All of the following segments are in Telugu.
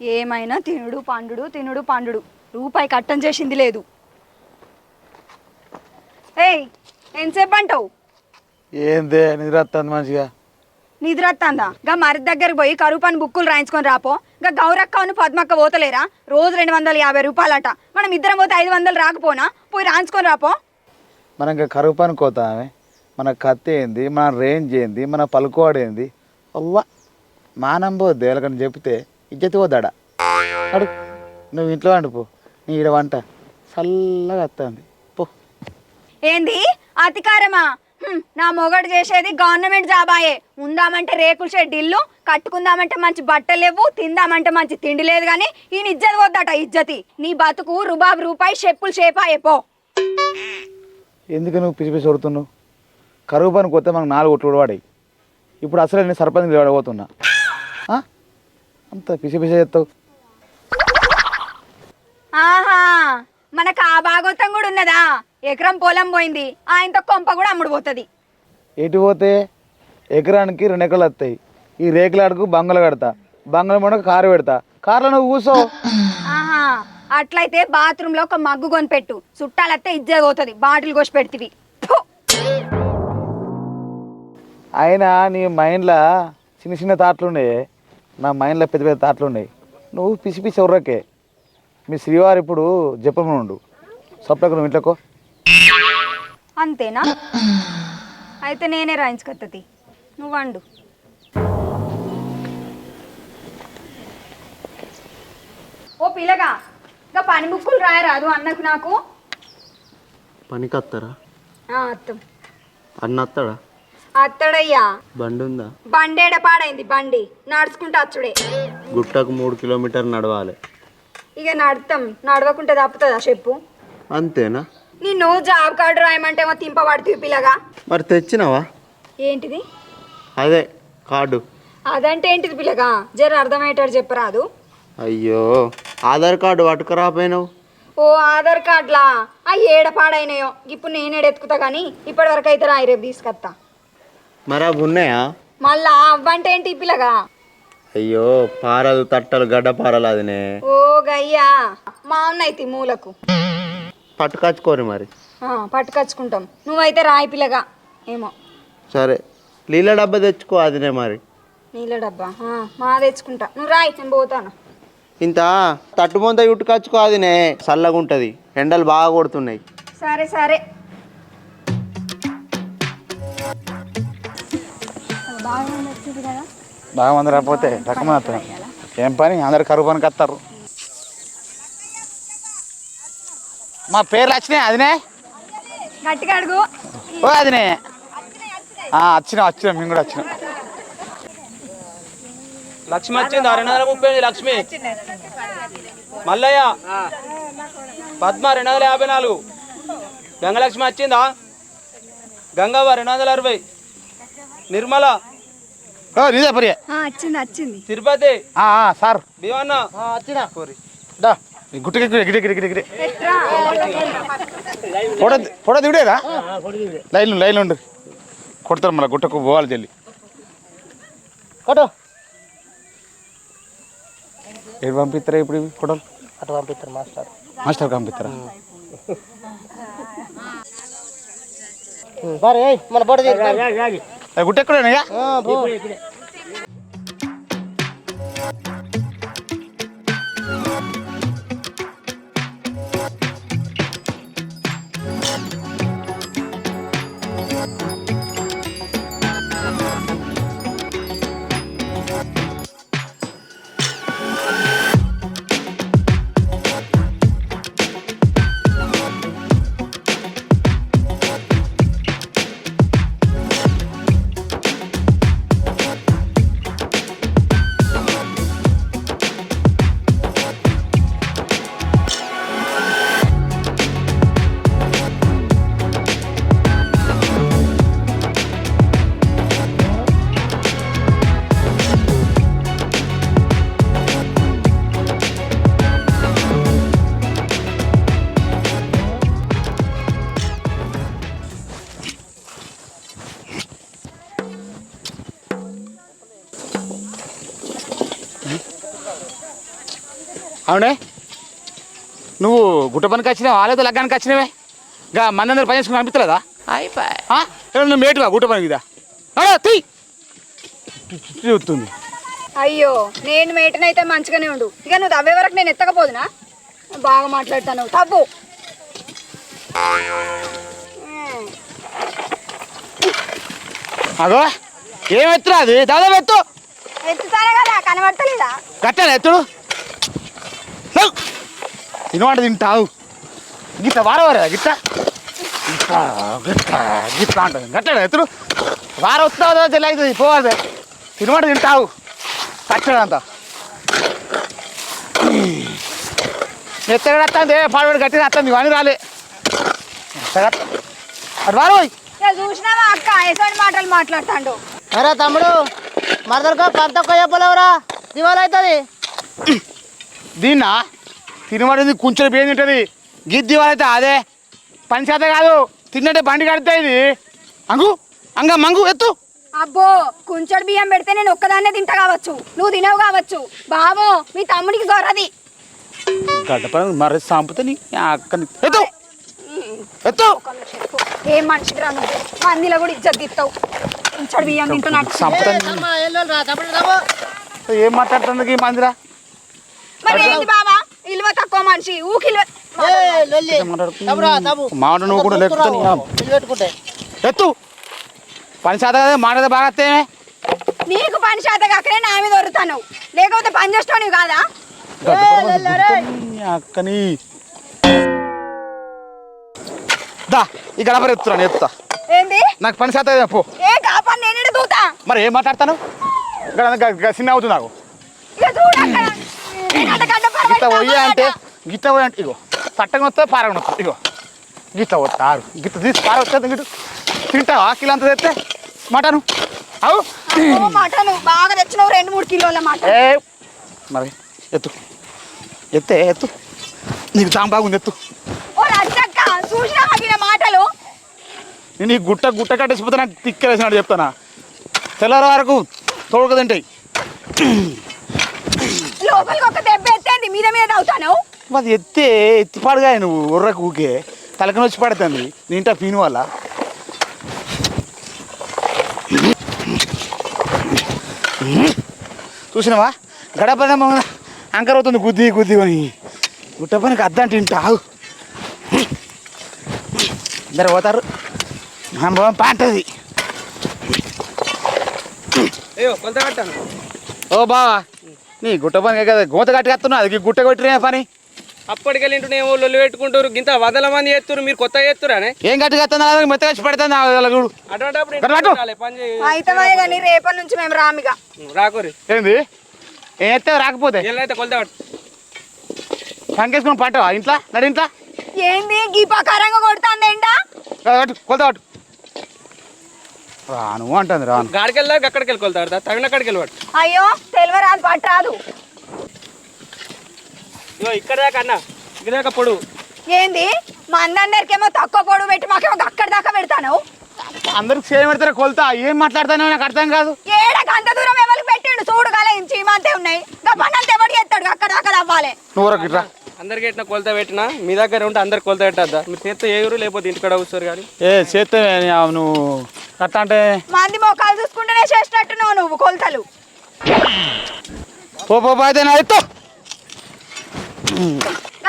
ఏమైనా తినుడు పండుడు తినుడు పండుడు. రూపాయి కట్టం చేసింది లేదు. ఏయ్ ఎంతసేపు అంటావు? ఏందే నిద్ర వస్తుంది మంచిగా. నిద్ర వస్తుందా గా మరి దగ్గరికి పోయి కరువు పని బుక్కులు రాయించుకొని రాపో. గా గౌరక్కను పద్మక్క పోతలేరా? రోజు రెండు వందల యాభై రూపాయలట. మనం ఇద్దరం పోతే ఐదు వందలు రాకపోనా? పోయి రాయించుకొని రాపో. మనం ఇంకా కరువు పని కోతామే. మన కత్తి ఏంది? మన రేంజ్ ఏంది? మన పలుకోడు ఏంది? అవ్వ మానం పోద్ది. ఎలాగని చెప్తే ఇజ్జతి పోద్దాడ అడు నువ్వు ఇంట్లో వండుపో నీ ఈడ వంట చల్లగా వస్తుంది పో. ఏంది? అధికారమా హ్మ్, నా మొగడు చేసేది గవర్నమెంట్ జాబాయే. ఉందామంటే రేకుల షెడ్ ఇల్లు కట్టుకుందామంటే మంచి బట్టలు లేవు తిందామంటే మంచి తిండి లేదు కానీ ఈయన ఇజ్జతి వద్దట ఇజ్జతి. నీ బతుకు రుబాబు రూపాయి చెప్పులు షేపాయే పో. ఎందుకు నువ్వు పిచ్చి పిచ్చి కొడుతున్నావు కరువు పని కొత్త మనకు నాలుగు ఒట్లు కూడా వాడాయి ఇప్పుడు అసలు నేను సర్పంచ్ ఆ? అంత పిచ్చి పిచ్చి చేస్తావు. ఆహా మనకు ఆ భాగవతం కూడా ఉన్నదా? ఎకరం పొలం పోయింది. ఆయనతో కొంప కూడా అమ్ముడు పోతుంది. ఎటు పోతే? ఎకరానికి రెండు ఎకరాలు వస్తాయి. ఈ రేకులాడుకు బంగళ కడతా. బంగళ మొండకు కారు పెడతా. కార్లో నువ్వు కూసో ఆహా అట్లయితే బాత్రూంలో ఒక మగ్గు కొనిపెట్టు. చుట్టాలత్తే ఇజ్జత పోతుంది. బాటిల్ కోసి పెడితివి. ఫు! అయినా నీ మైండ్లో చిన్న చిన్న తాట్లు ఉన్నాయి. నా మైండ్లో పెద్ద పెద్ద తాట్లు ఉన్నాయి. నువ్వు పిసి పిసి ఉర్రకే. మీ శ్రీవారు ఇప్పుడు జపం ఉండు. సప్లకు నువ్వు ఇంట్లోకో అంతేనా? అయితే నేనే రాయించుకొత్తది నువ్వు వండు. ఓ పిల్లగా ఇంకా పని బుక్కులు రాయరాదు అన్నకు నాకు? పనికి వస్తారా? ఆ, అత్తం. అన్న వస్తాడా? అత్తడయ్యా. బండి ఉందా బండేడ పాడైంది? బండి. నడుచుకుంటూ అచ్చుడే గుట్టకు మూడు కిలోమీటర్ నడవాలి. ఇక నడతాం. నడవకుంటే తప్పుతుందా చెప్పు? అంతేనా? నిన్ను జాబ్ కార్డు రాయమంటే ఏమో తింపబడుతుంది పిల్లగా. మరి తెచ్చినావా? ఏంటిది? అదే కార్డు. అదంటే ఏంటిది పిల్లగా? జర అర్థమయ్యేటట్టు చెప్పరాదు. అయ్యో ఆధార్ కార్డు పట్టుకురాపోయినావు ఓ ఆధార్ కార్డులా? ఆ ఏడ పాడైనాయో? ఇప్పుడు నేను ఎత్తుకుతా కానీ ఇప్పటి వరకు అయితే రాయి రేపు తీసుకొస్తా మరి అవి ఉన్నాయా మళ్ళా అవ్వంటే ఏంటి పిల్లగా? అయ్యో పారలు తట్టలు గడ్డ పారలు అదినే ఓ గయ్యా మా ఉన్నాయి మూలకు. పట్టుకొచ్చుకోరు మరి. ఆ, పట్టుకొచ్చుకుంటాం. నువ్వైతే రాయి పిల్లగా. ఏమో. సరే నీళ్ళ డబ్బా తెచ్చుకో అదినే మరి. నీళ్ళ డబ్బా? ఆ, మా తెచ్చుకుంటా. నువ్వు రాయి నేను పోతాను. ఇంత తట్టు ముంద ఇటుకొచ్చుకో అదినే చల్లగా ఉంటుంది ఎండలు బాగా కొడుతున్నాయి. సరే సరే. బాగా మంది రాకపోతే రకం అవుతాం ఏం పని? అందరు కరువు పనికి వస్తారు. మా పేర్లు వచ్చినాయి అదినే? గట్టిగా అడుగు. ఓ అదినే. ఆ, వచ్చినాం వచ్చినాం. మేము కూడా వచ్చినాం. లక్ష్మి వచ్చింది? రెండు వందల ముప్పై ఎనిమిది లక్ష్మి. మల్లయ్య. పద్మ రెండు వందల యాభై నాలుగు. గంగలక్ష్మి వచ్చిందా? గంగవ్వ రెండు వందల అరవై. నిర్మల. ఓ నీదే పరి. వచ్చింది వచ్చింది తిరుపతి. సార్. భీమన్న. గుట్టకి ఎగిరి ఎగిరి ఎగిరి ఎగిరి ఫోటో ఫోటో దిగుడేదా? లైన్ లైన్ ఉండు. కొడతారు మళ్ళీ గుట్టకు పోవాలి చెల్లి కొట్టు. ఏడు పంపిస్తారా ఇప్పుడు ఫోటోలు? అటు పంపిస్తారు మాస్టర్. మాస్టర్ పంపిస్తారా సరే మన బొడ గుట్ట ఎక్కడేనా అవునే? నువ్వు గుట్ట పనికి వచ్చినావా? లేదా లగ్గానికి వచ్చినవే? ఇంకా మందందరూ పని చేసుకుని అనిపించలేదా అయిపోయి నువ్వు మేటువా గుట్ట పనికి ఇదా తీ! చూస్తుంది అయ్యో నేను మేటనైతే మంచిగానే ఉండు. ఇక నువ్వు తవ్వే వరకు నేను ఎత్తకపోదునా? బాగా మాట్లాడతాను. తప్పు అగో ఏం ఎత్తురా అది? దాదాపు ఎత్తు. ఎత్తుతానే కదా కనబడతలేదా? కట్టాను ఎత్తుడు. తినవాడు తింటావు. గిట్ట వారవారా గిట్ట గిట్ట గిట్ట గిట్ట అంటుంది. కట్టాడు ఎత్తుడు వార వస్తావు చెల్లవుతుంది పోవాలి. తినవాడు తింటావు. కట్టాడు అంత. ఎత్తగడ వస్తుంది పాడవాడు గట్టిగా వస్తుంది కానీ రాలే. అటు వారు చూసినావా అక్క? ఎసోడి మాటలు మాట్లాడతాడు. అరే తమ్ముడు మరదలుకో పంతొక్క చెప్పలేవురా దివాళ అవుతుంది. దీన్నా తినబడింది కొంచెం పేరు తింటుంది. గిద్ది వాళ్ళైతే అదే. పని చేత కాదు తిన్నట్టే బండి కడితే ఇది. అంగు అంగ మంగు ఎత్తు. అబ్బో కుంచెడు బియ్యం పెడితే నేను ఒక్కదాన్నే తింటా కావచ్చు. నువ్వు తినవు కావచ్చు. బాబో మీ తమ్ముడికి గొర్రది గడ్డపని మరి సంపుతే నీ అక్కని ఎత్తు! ఎత్తు! ఏం మనిషికి రా నువ్వు? మందిలో కూడా ఇజ్జత్ తీస్తావు. కుంచెడు బియ్యం తమ్ముడు ఏం మాట్లాడుతుంది ఈ మందిరా? మరి ఏంది బాబా ఇల్వ తక్కువ మనిషి. ఊకి మాట నువ్వు కూడా ఎత్తు. పని చేత కదా మాట బాగా నీకు పని శాత కాకనే నా మీద వరుతాను లేకపోతే పని చేస్తావు కాదా? అక్కని. దా ఈ గడపర ఎత్తురా నేను ఎత్తుతా. ఏంది? నాకు పని చేత పో. ఏ కాపని నేనే దూతా మరి ఏం మాట్లాడతాను? ఇక్కడ చిన్న అవుతుంది నాకు. గిట్ట పోయి అంటే? గిట్ట పోయి అంటే ఇగో పట్టగా వస్తే పారగన వస్తుంది ఇగో. గిట్ట పోతారు గిట్ట తీసి పార వచ్చేది గిట్టు తింటావా? కిలో అంత తెస్తే మటను? అవు? మటను. బాగా తెచ్చినావు రెండు మూడు కిలోల మటన్. ఏ మరి ఎత్తు. ఎత్తే ఎత్తు. నీకు దాం బాగుంది ఎత్తు. ఓ రచ్చక్క చూసినా మగిన మాటలు? నేను ఈ గుట్ట గుట్ట కట్టేసిపోతే నాకు తిక్కలేసినట్టు చెప్తానా? తెల్లవారు వరకు తోడుక తింటాయి. లోపలికి ఒక దెబ్బ ఎత్తేంది మీద మీద అవుతాను? ఎత్తే ఎత్తిపాడుగా నువ్వు ఉర్రకు ఊకే తలకని వచ్చి పడుతుంది. నింటా పీను వల్ల చూసినావా? గడప అంకర్ అవుతుంది గుద్ది గుద్ది అని. గుట్ట పనికి అద్దంటే తింటావు ఇద్దరు పోతారు. అనుభవం పాంటది. ఓ బావా. నీ గుట్ట పని కదా గోత కట్టి కత్తున్నా అది గుట్ట కొట్టిన పని? అప్పటికెళ్ళి ఏమో లొల్లి పెట్టుకుంటారు గింత వందల మంది చేస్తారు మీరు కొత్త చేస్తురానే ఏం మెత్తగా వచ్చి పడుతుంది వాళ్ళ చూడు. ఇంటికి రాలే, పని చేయి. అయితే కానీ రేపటి నుంచి మేము రామిగా. రాకూరి ఏంది? ఏం ఎత్తే రాకపోతే. ఎల్లైతే కొలత సంకేసుకుని పంటవా ఇంట్లో? నడి ఇంట్లో? ఏంది? గీ పకారంగా కొడుతుంది ఏంటా కట్టు కొలత కట్టు రాను అంటుంది రాను. గాడికి వెళ్ళా అక్కడికి వెళ్ళి కొలత కడతా తగిన కాడికి వెళ్ళి పట్టు అయ్యో తెలివరాదు పట్టరాదు. ఇగో ఇక్కడ దాకా అన్న ఇక్కడ దాకా పొడుగు ఏంది? మా అందరికేమో తక్కువ పొడుగు పెట్టి మాకేమో అక్కడి దాకా పెడతాను? అందరికి సేమ్ పెడతారు కొలత. ఏం మాట్లాడతానో నాకు అర్థం కాదు. ఏడకి అంత దూరం ఎవరికి పెట్టిండు? చూడు గల చీమంతే ఉన్నాయి ఇంకా పని అంతా ఎవడు చేస్తాడు? అక్కడ దాకా అవ్వాలి నువ్వు ఇట్రా. అందరికి ఎట్లా కొలత పెట్టినా? మీ దగ్గర ఉంటే అందరికి కొలత పెట్టద్దా? మీరు చేస్తే ఏ ఊరు లేకపోతే ఇంటికాడ కూర్చోరు కానీ? ఏ చేస్తే నువ్వు కట్ట అంటే? మంది మొక్కలు చూసుకుంటేనే చేసినట్టున్నావు నువ్వు కొలతలు. పో పో అయితే నా ఎత్తు.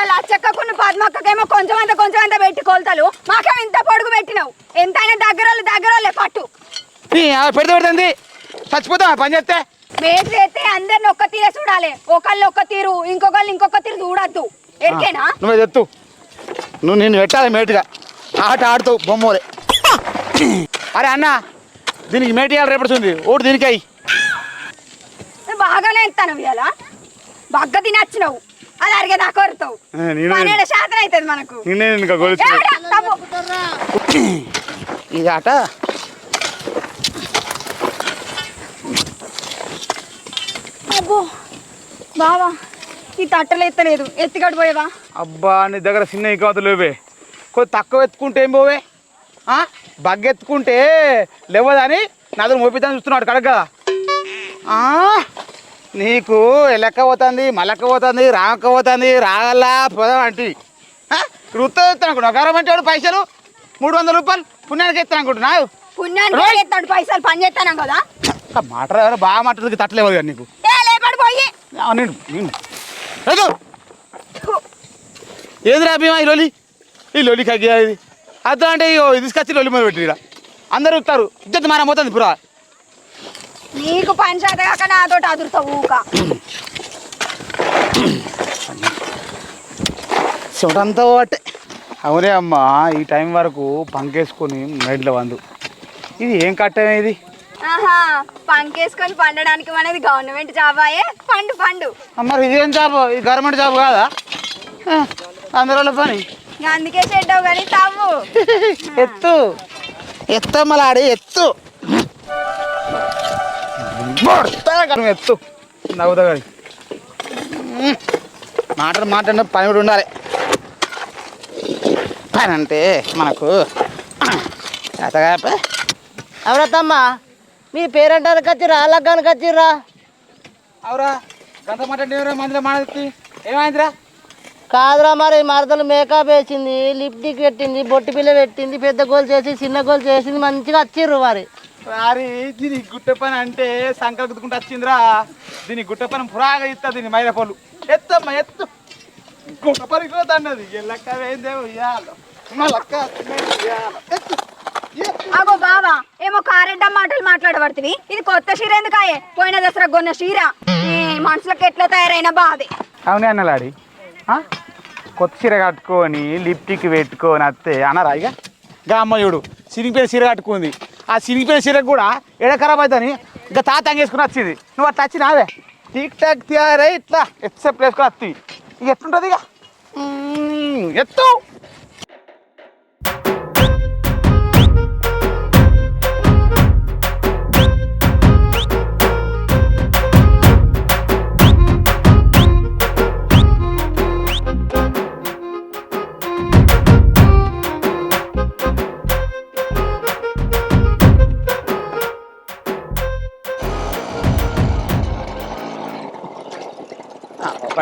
లచ్చక్కకున్న పద్మక్కకేమో కొంచెం అంత కొంచెం అంత పెట్టి కొలతలు. మాకేమో ఇంత పొడుగు పెట్టినావు? ఎంతైనా దగ్గర వాళ్ళు దగ్గర వాళ్ళే పట్టు. నీ ఆ పెడితే పెడుతుంది. చచ్చిపోతావా? పని చేస్తే? మేట్లు చేస్తే అందరిని ఒక్క తీరే చూడాలి. ఒకళ్ళు ఒక్క తీరు ఇంకొకళ్ళు ఇంకొక తీరు చూడద్దు. ఎరికేనా? నువ్వే ఎత్తు నువ్వు నేను పెట్టాలి మేటుగా. ఆట ఆడుతావు బొమ్మలే. అరే అన్న దీనికి మేటు ఇవ్వాలి రేపడుతుంది ఓటు దీనికి బాగానే ఇస్తాను ఇవాళ. బగ్గ తినచ్చినావు అది అరిగే దాకా కొరుతావు నేను పన్నెండు శాతం అవుతుంది మనకు. ఇది ఆట అబ్బో బావా ఈ తట్టలు ఎత్తలేదు. ఎత్తికడు పోయేవా? అబ్బా నీ దగ్గర చిన్న ఇకవత లేవే. కొద్ది తక్కువ ఎత్తుకుంటే ఏం పోవే? ఆ? బగ్గ ఎత్తుకుంటే లేవదని నా దగ్గర మోపిద్దాన్ని చూస్తున్నాడు కడగ? నీకు ఎలక్క పోతుంది మలక్క పోతుంది రామక్క పోతుంది రాగల్లా పోదాం అంటే వృత్తం ఎత్తాను అనుకుంటా గౌరవం అంటే వాడు పైసలు? మూడు వందల రూపాయలు పుణ్యానికి ఎత్తాను అనుకుంటున్నావు. పుణ్యానికి ఎత్తాడు పైసలు పని చేస్తాను కదా. మాట బాగా మాటలకి తట్టలేవు కదా నీకు. నేను నేను. లేదు ఏందిరా భీమా ఈ లోలి ఈ లోలి కగ్గి ఇది? అర్థం అంటే ఇది తీసుకొచ్చి లోలి మీద పెట్టి అందరూ ఇస్తారు ఇద్దరు మన పోతుంది పురా. నీకు పని చేత కాక నాతోటి అదురుతావు ఊక. చూడంతా ఒకటే. అవునే అమ్మా ఈ టైం వరకు పంకేసుకొని మెడ్ల వందు. ఇది ఏం కట్టమే ఇది? ఆహా పంకేసుకొని పండడానికి మనది గవర్నమెంట్ జాబ్ అయ్యే పండు పండు. మరి ఇదేం జాబ్? ఇది గవర్నమెంట్ జాబ్ కాదా? ఆ, అందరిలో పని. అందుకే చెడ్డావు కానీ తవ్వు ఎత్తు. ఎత్తు మలాడి ఎత్తు. ఎత్తు. నవ్వుతా కానీ. మాట మాట పని కూడా ఉండాలి. పని అంటే మనకు చేతగా అవరతమ్మ మీ పేరెంటానికి వచ్చిర్రా లగ్గానికి వచ్చిర్రా అవురా గంట మాట మందిలో మాడెత్తి? ఏమైందిరా? కాదురా మరి మరదలు మేకప్ వేసింది లిప్టిక్ పెట్టింది బొట్టి పిల్ల పెట్టింది పెద్ద గోల్ చేసి చిన్న గోల్ చేసింది మంచిగా వచ్చిర్రు మరి. వారి దీని గుట్ట పని అంటే సంకల్ గుద్దుకుంటూ వచ్చిందిరా. దీని గుట్ట పని పురాగా ఇస్తా దీని మైల పళ్ళు ఎత్తమ్మ ఎత్తు. గుట్ట పని కూడా అన్నది ఎల్లక్క ఉయ్యాలో. మళ్ళక్క ఎత్తు. అగో బావా ఏమో కారెడ్డ మాటలు మాట్లాడబడుతుంది. ఇది కొత్త చీర ఎందుకాయే? పోయిన దసరా కొన్న చీర. ఈ మనుషులకు ఎట్లా తయారైన బాధే. అవునే అన్నలాడి? కొత్త చీర కట్టుకొని లిప్టిక్ పెట్టుకొని వస్తే అన్నారా ఇక? గా అమ్మయుడు సిరిగిపోయిన చీర కట్టుకుంది. ఆ సిరిగిపోయిన చీరకు కూడా ఎడ ఖరాబ్ అవుతుంది? ఇంకా తాత అంగేసుకుని వచ్చింది. నువ్వు అట్లా వచ్చినావే టిక్ టాక్ తయారై ఇట్లా. ఎత్సేపు వేసుకొని వస్తుంది ఇక ఎట్లుంటుంది ఇక? ఎత్తు.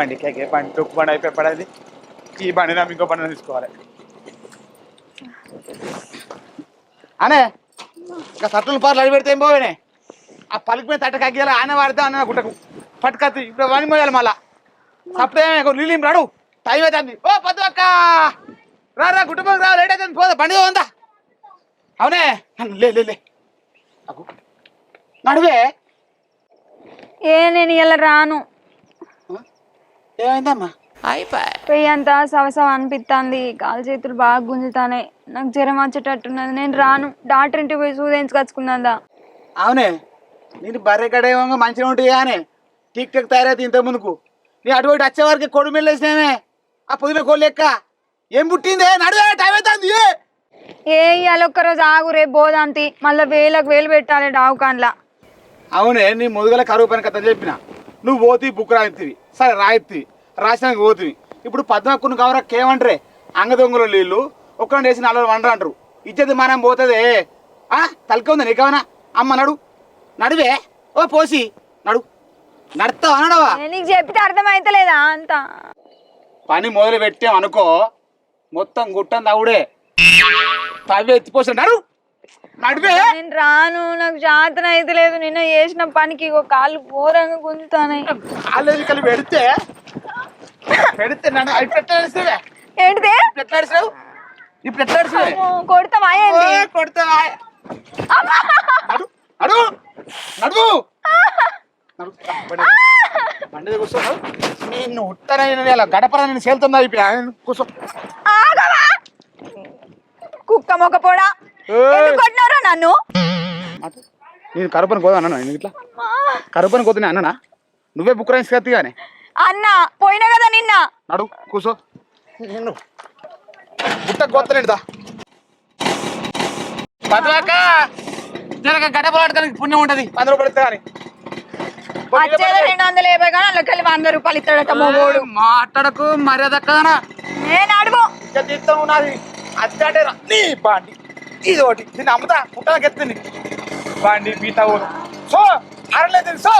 బండి కేకే బండి తొక్కు బండి అయిపోయి పడేది. ఈ బండి నా ఇంకో బండి తీసుకోవాలి. అనే ఇంకా సట్లు పార్లు అడి పెడితే ఏం పోవేనే? ఆ పలికి మీద తట్ట కగ్గేలా ఆయన వాడితే అన్న గుట్టకు. పట్టుకత్తి ఇప్పుడు వని మోయాలి మళ్ళా. సప్పుడే నీళ్ళు రాడు? టైం అవుతుంది ఓ పద్దు అక్క! రా రా కుటుంబం రా లేట్ అవుతుంది పోదా బండి ఉందా అవునే? లే లే లే. నడువే. ఏ నేను ఇలా రాను. ఏమైందమ్మా? పెయ్యి అంతా సవసవ అనిపిస్తుంది కాలు చేతులు బాగా గుంజుతానే. నాకు జ్వరం వచ్చేటట్టున్నది. నేను రాను. డాక్టర్ ఇంటికి పోయి సూదించుకొచ్చుకున్నదా అవునే. నేను బర్రె కడేమో మంచిగా ఉంటాయి కానీ టిక్ టాక్ తయారైతే ఇంత ముందుకు నీ అటువంటి వచ్చే వరకు కొడు మెల్లేసినామే ఆ పొద్దున కోళ్ళు లెక్క. ఏం పుట్టిందే? నడువే టైం అవుతుంది ఏ! ఇవాళ ఒక్కరోజు ఆగు రేపు బోదాంతి. మళ్ళీ వేలకు వేలు పెట్టాలి డావుకాన్లా. అవునే నీ ముదుగల కరువు పని కథ చెప్పిన. నువ్వు పోతి బుక్ రాయితివి సరే రాయితివి రాసినాక పోతివి ఇప్పుడు పద్మక్కును కవరక్క ఏమంటారే అంగ దొంగలు నీళ్ళు ఒక్కడ వేసి నాలుగు వండరు అంటారు. ఇచ్చేది మనం పోతుంది. ఆ? తలకే ఉందా నీకేమన్నా అమ్మ నడు. నడువే. ఓ పోసి. నడు. నడతావు నీకు చెప్తే అర్థమైతలేదా అంత? పని మొదలు పెట్టాం అనుకో మొత్తం గుట్టం తవుడే తవ్వి ఎత్తిపోసా నడు. నడివే నేను రాను. నాకు జాతన అయితే లేదు. నిన్న చేసిన పనికి ఇగో కాళ్ళు ఘోరంగా గుంజుతానే. కాలేజీ కలిపి పెడితే పెడితే నన్ను అవి ఏంటిది? కొడతావా కొడతావా? నడు బండి కూర్చో నేను ఉత్తరైన గడపర నేను సేలుతుందా అయిపోయా కూర్చో. కుక్క మొక్క పోడా. ఎందుకు కొట్టినారా నన్ను. నేను కరుపని కోదా అన్నా నేను ఇట్లా? కరుపని కోతున్నా అన్ననా? నువ్వే బుక్ రాయించి కత్తి కానీ అన్న పోయినా కదా నిన్న. నడు కూర్చో నేను గుట్ట కోతలేడుదా పద్వాక జరగ గడపలాడటానికి పుణ్యం ఉంటది. పది రూపాయలు ఇస్తా కానీ వచ్చేది రెండు వందల యాభై కానీ అందులోకి వంద రూపాయలు ఇస్తాడట మొగోడు. మాట్లాడకు మర్యాద కానా నేను అడుగు ఇంకా తీస్తాం ఉన్నది నీ బాండి. ఇది ఒకటి. నేను అమ్ముతా పుట్టాలకు ఎత్తుంది బండి పీత సో అరలేదు సో.